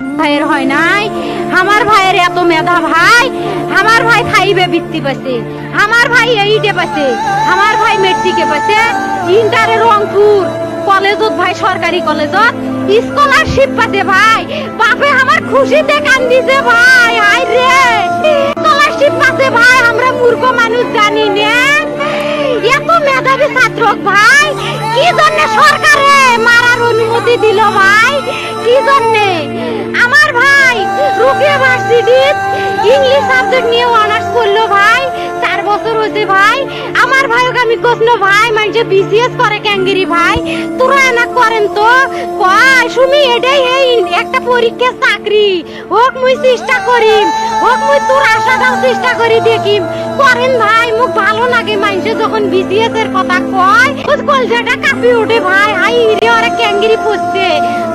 ভাইয়ের হয় নাই? আমার ভাইয়ের এত মেধা ভাই, আমার ভাই খাইবে বৃত্তি পাচ্ছে আমার ভাই এইটে পাচ্ছে আমার ভাই মেট্রিকে পাচ্ছে ইন্টারে রংপুর কলেজত ভাই, সরকারি কলেজত স্কলারশিপ পাতে ভাই। বাপে আমার খুশিতে কান্দিছে ভাই হাই রে স্কলারশিপ পাতে ভাই, আমরা মূর্খ মানুষ জানি না। মেধাবী ছাত্র ভাই, কি জন্য সরকারে মারার অনুমতি দিল ভাই? কি জন্য? আমার ভাই রুকিয়া ভার্সিটিত ইংলিশ সাবজেক্ট নিয়ে অনার্স করল ভাই, চার বছর হয়েছে ভাই। আমি কখনো ভাই মানুষে বিসিএস করে ক্যাঙ্গিরি ভাই, তোরা না করেন তো? কয়, সুমি, এটাই এই একটা পরীক্ষা চাকরি। হোক মুই চেষ্টা করিম, হোক মুই তোর আশা দাও চেষ্টা করি দেখিম। করেন ভাই, মুখ ভালো লাগে মানুষে যখন বিসিএস এর কথা কয় ওই কলজাটা কাঁপি ওঠে ভাই। হাই রে ওরা ক্যাঙ্গিরি পড়ছে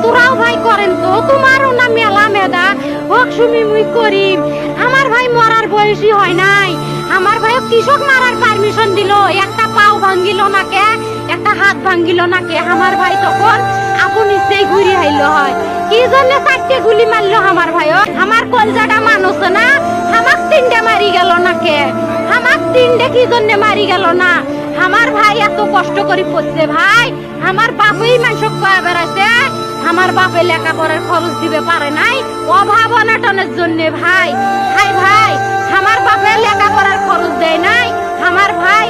তোরাও ভাই করেন তো, তোমারও না মেলা মেদা হোক সুমি, মুই করিম। আমার ভাই মরার বয়সী হয় নাই। আমার ভাই কৃষক মারার পারমিশন দিল। একটা হাত ভাঙ্গিল না কে আমার ভাই তখন আপন ইচ্ছেই ঘুরি আইলো হয়। কি জন্য চারটে গুলি মারলো আমার ভাই? আমার কলজাটা মানুষ না? আমাক তিনটে মারি গেল না কে আমাক তিনটে কি জন্য মারি গেল না? আমার ভাই এত কষ্ট করে পড়ছে ভাই। আমার বাপই মানুষ কয়া বেড়াইছে আমার বাপে লেখাপড়ার খরচ দিবে পারে নাই? অভাব অনাটনের জন্য ভাই। হাই ভাই আমার বাপে লেখাপড়ার খরচ দেয় নাই? আমার ভাই